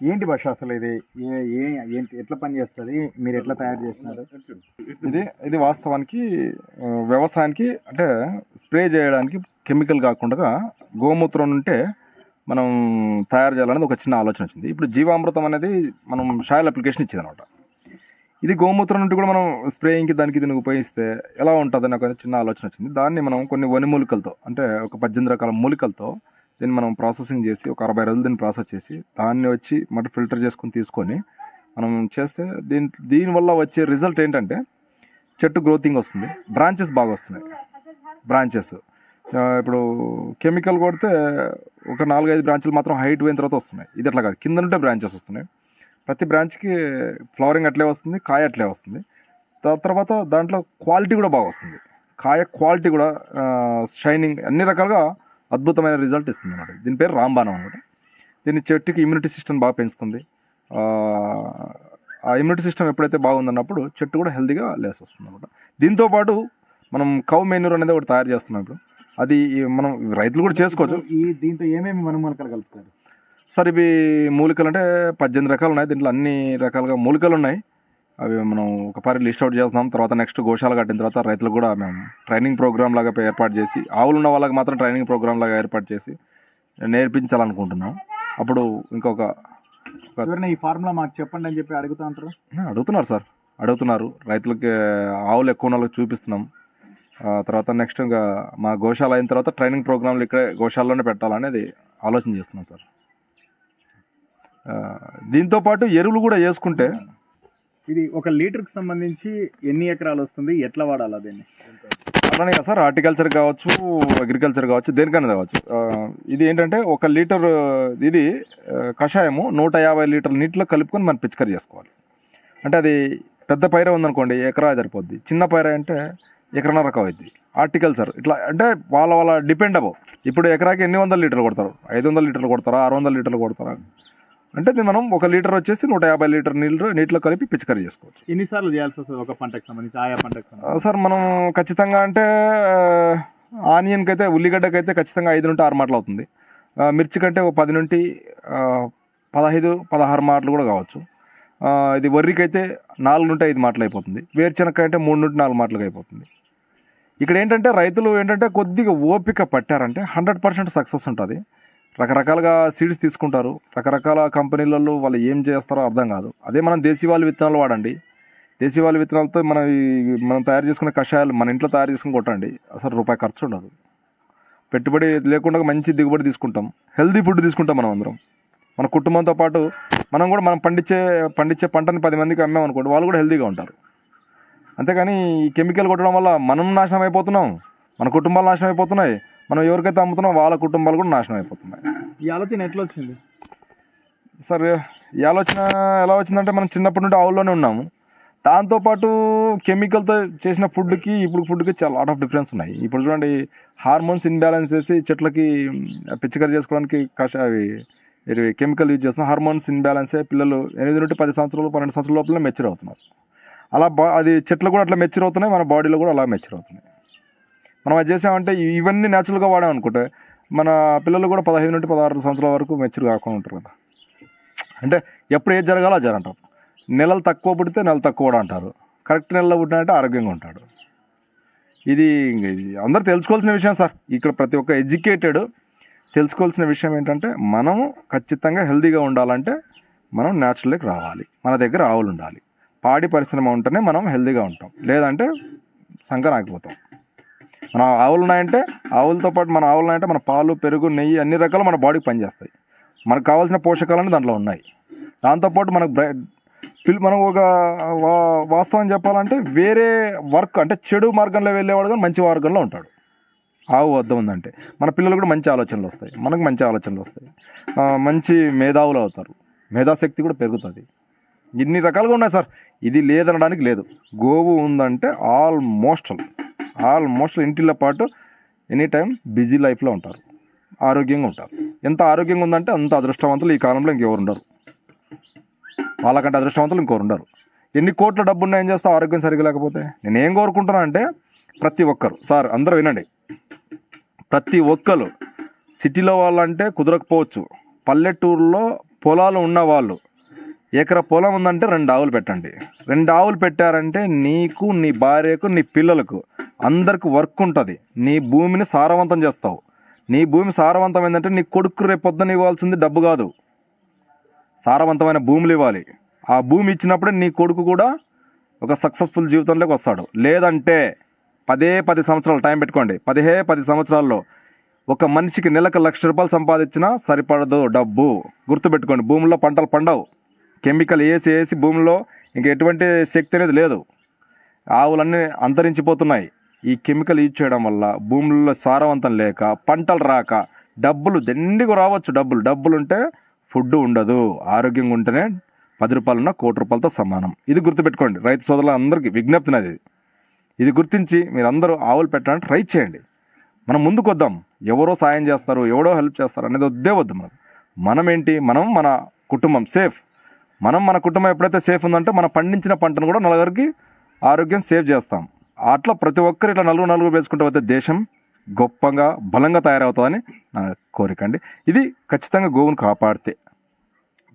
ఏంటి భాష అసలు ఇది? ఏ- ఏ ఏంటి ఎట్లా పని చేస్తుంది? మీరు ఎట్లా తయారు చేస్తున్నారు? ఇది ఇది వాస్తవానికి వ్యవసాయానికి అంటే స్ప్రే చేయడానికి కెమికల్ కాకుండా గోమూత్రం ఉంటే మనం తయారు చేయాలనేది ఒక చిన్న ఆలోచన వచ్చింది. ఇప్పుడు జీవామృతం అనేది మనం షాయల్ అప్లికేషన్ ఇచ్చింది అనమాట ఇది గోమూత్రం నుండి కూడా మనం స్ప్రేయింగ్కి దానికి దీనికి ఉపయోగిస్తే ఎలా ఉంటుందని ఒక చిన్న ఆలోచన వచ్చింది. దాన్ని మనం కొన్ని వని మూలికలతో అంటే ఒక పద్దెనిమిది రకాల మూలికలతో దీన్ని మనం ప్రాసెసింగ్ చేసి ఒక అరవై రోజులు దీన్ని ప్రాసెస్ చేసి దాన్ని వచ్చి మటు ఫిల్టర్ చేసుకొని తీసుకొని మనం చేస్తే దీని దీనివల్ల వచ్చే రిజల్ట్ ఏంటంటే చెట్టు గ్రోతింగ్ వస్తుంది బ్రాంచెస్ బాగా వస్తున్నాయి. బ్రాంచెస్. ఇప్పుడు కెమికల్ కొడితే ఒక నాలుగైదు బ్రాంచ్లు మాత్రం హైట్ పోయిన తర్వాత వస్తున్నాయి. ఇది అట్లా కాదు. కింద నుండే బ్రాంచెస్ వస్తున్నాయి. ప్రతి బ్రాంచ్కి ఫ్లవరింగ్ అట్లే వస్తుంది కాయ అట్లే వస్తుంది. దా- తర్వాత దాంట్లో క్వాలిటీ కూడా బాగా వస్తుంది. కాయ క్వాలిటీ కూడా షైనింగ్ అన్ని రకాలుగా అద్భుతమైన రిజల్ట్ ఇస్తుంది అనమాట దీని పేరు రాంబాణం అనమాట దీని చెట్టుకి ఇమ్యూనిటీ సిస్టమ్ బాగా పెంచుతుంది. ఆ, ఇమ్యూనిటీ సిస్టమ్ ఎప్పుడైతే బాగుందన్నప్పుడు చెట్టు కూడా హెల్తీగా లేసి వస్తుంది అనమాట దీంతోపాటు మనం కౌ మెన్యూర్ అనేది ఒకటి తయారు చేస్తున్నాం ఇప్పుడు. అది మనం రైతులు కూడా చేసుకోవచ్చు. ఈ దీంతో ఏమేమి మనుమలకలు కలుపుతారు? సార్ ఇవి మూలికలు అంటే పద్దెనిమిది రకాలు ఉన్నాయి. దీంట్లో అన్ని రకాలుగా మూలికలు ఉన్నాయి. అవి మనం ఒక పరి లిస్ట్ అవుట్ చేస్తున్నాం. తర్వాత నెక్స్ట్ గోశాల కట్టిన తర్వాత రైతులకు కూడా మేము ట్రైనింగ్ ప్రోగ్రామ్ లాగా ఏర్పాటు చేసి ఆవులు ఉన్న వాళ్ళకి మాత్రం ట్రైనింగ్ ప్రోగ్రామ్ లాగా ఏర్పాటు చేసి నేర్పించాలనుకుంటున్నాం. అప్పుడు ఇంకొక ఈ ఫార్ములా మాకు చెప్పండి అని చెప్పి అడుగుతా ఉంటారు? అడుగుతున్నారు సార్. అడుగుతున్నారు. రైతులకి ఆవులు ఎక్కువ ఉన్న వాళ్ళకి చూపిస్తున్నాం. తర్వాత నెక్స్ట్ ఇంకా మా గోశాల అయిన తర్వాత ట్రైనింగ్ ప్రోగ్రాంలు ఇక్కడే గోశాలలోనే పెట్టాలనేది ఆలోచన చేస్తున్నాం సార్. ఆ, దీంతో పాటు ఎరువులు కూడా వేసుకుంటే ఇది ఒక లీటర్కి సంబంధించి ఎన్ని ఎకరాలు వస్తుంది? ఎట్లా వాడాలి దీన్ని అలానే కదా సార్? హార్టికల్చర్ కావచ్చు అగ్రికల్చర్ కావచ్చు దేనికైనా కావచ్చు. ఇది ఏంటంటే ఒక లీటర్ ఇది కషాయము నూట యాభై లీటర్ల నీటిలో కలుపుకొని మనం పిచికారి చేసుకోవాలి. అంటే అది పెద్ద పైర ఉందనుకోండి ఎకరా సరిపోద్ది. చిన్న పైర అంటే ఎకరన్నర అవుద్ది హార్టికల్చర్ ఇట్లా అంటే వాళ్ళ వాళ్ళ డిపెండ్ అబౌ ఇప్పుడు ఎకరాకి ఎన్ని వందల లీటర్లు కొడతారు? ఐదు వందల లీటర్లు కొడతారా? ఆరు వందల లీటర్లు కొడతారా? అంటే ఇది మనం ఒక లీటర్ వచ్చేసి నూట యాభై లీటర్ నీళ్ళు నీటిలో కలిపి పిచికారి చేసుకోవచ్చు. ఎన్నిసార్లు చేయాల్సి వస్తుంది ఒక పంటకు సంబంధించి ఆయా పంటకు సార్ మనం ఖచ్చితంగా అంటే ఆనియన్కి అయితే ఉల్లిగడ్డకి అయితే ఖచ్చితంగా ఐదు నుండి ఆరు మాటలు అవుతుంది. మిర్చి కంటే ఒక పది నుండి పదహైదు పదహారు మాటలు కూడా కావచ్చు. ఇది వరికి అయితే నాలుగు నుండి ఐదు మాటలు అయిపోతుంది. వేరుశనగ అంటే మూడు నుండి నాలుగు మాటలుగా అయిపోతుంది. ఇక్కడ ఏంటంటే రైతులు ఏంటంటే కొద్దిగా ఓపిక పట్టారంటే హండ్రెడ్ పర్సెంట్ సక్సెస్ ఉంటుంది. రకరకాలుగా సీడ్స్ తీసుకుంటారు. రకరకాల కంపెనీలలో వాళ్ళు ఏం చేస్తారో అర్థం కాదు. అదే మనం దేశీవాళి విత్తనాలు వాడండి. దేశీవాళి విత్తనాలతో మనం మనం తయారు చేసుకునే కషాయాలు మన ఇంట్లో తయారు చేసుకుని కొట్టండి. అసలు రూపాయి ఖర్చు ఉండదు. పెట్టుబడి లేకుండా మంచి దిగుబడి తీసుకుంటాం. హెల్దీ ఫుడ్ తీసుకుంటాం మనం అందరం. మన కుటుంబంతో పాటు మనం కూడా మనం పండించే పండించే పంటని పది మందికి అమ్మామనుకోండి వాళ్ళు కూడా హెల్దీగా ఉంటారు. అంతేకాని ఈ కెమికల్ కొట్టడం వల్ల మనం నాశనం అయిపోతున్నాం. మన కుటుంబాలు నాశనం అయిపోతున్నాయి. మనం ఎవరికైతే అమ్ముతున్నాం వాళ్ళ కుటుంబాలు కూడా నాశనం అయిపోతున్నాయి. ఈ ఆలోచన ఎట్లా వచ్చింది? సార్ ఈ ఆలోచన ఎలా వచ్చిందంటే మనం చిన్నప్పటి నుండి ఆవుల్లోనే ఉన్నాము. దాంతోపాటు కెమికల్తో చేసిన ఫుడ్కి ఇప్పుడు ఫుడ్కి చాలా లాట్ ఆఫ్ డిఫరెన్స్ ఉన్నాయి. ఇప్పుడు చూడండి హార్మోన్స్ ఇన్బ్యాలెన్స్ చేసి చెట్లకి పిచ్చికరి చేసుకోవడానికి కష అవి కెమికల్ యూజ్ చేస్తున్నాం హార్మోన్స్ ఇన్బ్యాలెన్స్ పిల్లలు ఎనిమిది నుండి పది సంవత్సరాలు పన్నెండు సంవత్సరాల లోపల మెచ్యూర్ అవుతున్నారు. అలా బా అది చెట్లు కూడా అట్లా మెచ్యూర్ అవుతున్నాయి మన బాడీలో కూడా అలా మెచ్యూర్ అవుతున్నాయి. మనం అది చేసామంటే ఇవన్నీ న్యాచురల్గా వాడామనుకుంటే మన పిల్లలు కూడా పదహైదు నుండి పదహారు సంవత్సరాల వరకు మెచ్యూర్ కాకుండా ఉంటారు కదా. అంటే ఎప్పుడు ఏది జరగాలో అది జరంటారు నెలలు తక్కువ పుడితే నెల తక్కువ కూడా అంటారు. కరెక్ట్ నెలలో పుట్టినంటే ఆరోగ్యంగా ఉంటాడు. ఇది అందరు అందరూ తెలుసుకోవాల్సిన విషయం సార్. ఇక్కడ ప్రతి ఒక్క ఎడ్యుకేటెడ్ తెలుసుకోవాల్సిన విషయం ఏంటంటే మనం ఖచ్చితంగా హెల్దీగా ఉండాలంటే మనం న్యాచురల్కి రావాలి. మన దగ్గర ఆవులు ఉండాలి. పాడి పరిశ్రమ ఉంటేనే మనం హెల్దీగా ఉంటాం. లేదంటే సంకర మన ఆవులు ఉన్నాయంటే ఆవులతో పాటు మన ఆవులు ఉన్నాయంటే మన పాలు పెరుగు నెయ్యి అన్ని రకాలు మన బాడీకి పనిచేస్తాయి. మనకు కావాల్సిన పోషకాలన్నీ దాంట్లో ఉన్నాయి. దాంతోపాటు మనకు బ్రై పిల్- మనం ఒక వాస్తవం చెప్పాలంటే వేరే వర్క్ అంటే చెడు మార్గంలో వెళ్ళేవాడు కానీ మంచి మార్గంలో ఉంటాడు. ఆవు వద్ద ఉందంటే. మన పిల్లలు కూడా మంచి ఆలోచనలు వస్తాయి. మనకు మంచి ఆలోచనలు వస్తాయి. మంచి మేధావులు అవుతారు. మేధాశక్తి కూడా పెరుగుతుంది. ఇన్ని రకాలుగా ఉన్నాయి సార్. ఇది లేదనడానికి లేదు. గోవు ఉందంటే ఆల్మోస్ట్ ఆల్మోస్ట్ ఇంటిలో పాటు ఎనీ టైం బిజీ లైఫ్లో ఉంటారు. ఆరోగ్యంగా ఉంటారు. ఎంత ఆరోగ్యంగా ఉందంటే అంత అదృష్టవంతులు ఈ కాలంలో ఇంకెవరు ఉండరు వాళ్ళకంటే అదృష్టవంతులు ఇంకోరు ఉండరు ఎన్ని కోట్ల డబ్బు ఉన్నా ఏం చేస్తావు? ఆరోగ్యం సరిగ్గా లేకపోతే? నేను ఏం కోరుకుంటున్నా అంటే ప్రతి ఒక్కరు సార్ అందరూ వినండి. ప్రతి ఒక్కరు సిటీలో వాళ్ళంటే కుదరకపోవచ్చు. పల్లెటూరులో పొలాలు ఉన్న వాళ్ళు ఎకరా పొలం ఉందంటే రెండు ఆవులు పెట్టండి. రెండు ఆవులు పెట్టారంటే నీకు నీ భార్యకు నీ పిల్లలకు అందరికి వర్క్ ఉంటుంది. నీ భూమిని సారవంతం చేస్తావు. నీ భూమి సారవంతం ఏంటంటే నీ కొడుకు రేపు పొద్దున ఇవ్వాల్సింది డబ్బు కాదు. సారవంతమైన భూములు ఇవ్వాలి. ఆ భూమి ఇచ్చినప్పుడే నీ కొడుకు కూడా ఒక సక్సెస్ఫుల్ జీవితంలోకి వస్తాడు. లేదంటే పదే పది సంవత్సరాలు టైం పెట్టుకోండి. పదిహే పది సంవత్సరాల్లో ఒక మనిషికి నెలకు లక్ష రూపాయలు సంపాదించినా సరిపడదు డబ్బు. గుర్తుపెట్టుకోండి భూముల్లో పంటలు పండవు. కెమికల్ వేసి వేసి భూమిలో ఇంక ఎటువంటి శక్తి అనేది లేదు. ఆవులన్నీ అంతరించిపోతున్నాయి. ఈ కెమికల్ యూజ్ చేయడం వల్ల భూముల్లో సారవంతం లేక పంటలు రాక డబ్బులు దండిగా రావచ్చు డబ్బులు? డబ్బులు ఉంటే ఫుడ్ ఉండదు. ఆరోగ్యంగా ఉంటేనే పది రూపాయలున్న కోటి రూపాయలతో సమానం. ఇది గుర్తుపెట్టుకోండి. రైతు సోదరులందరికీ విజ్ఞప్తి విజ్ఞప్తినది ఇది ఇది గుర్తించి మీరందరూ ఆవులు పెట్టడానికి ట్రై చేయండి. మనం ముందుకు వద్దాం. ఎవరో సాయం చేస్తారు ఎవడో హెల్ప్ చేస్తారు అనేది వద్దే వద్దు మనం. మనం ఏంటి మనం మన కుటుంబం. సేఫ్. మనం మన కుటుంబం ఎప్పుడైతే సేఫ్ ఉందంటే మనం పండించిన పంటను కూడా నలుగురికి ఆరోగ్యం సేవ్ చేస్తాం. అట్లా ప్రతి ఒక్కరు ఇట్లా నలుగురు నలుగురు వేసుకుంటే పోతే దేశం గొప్పగా బలంగా తయారవుతుందని నా కోరిక అండి. ఇది ఖచ్చితంగా గోవును కాపాడితే.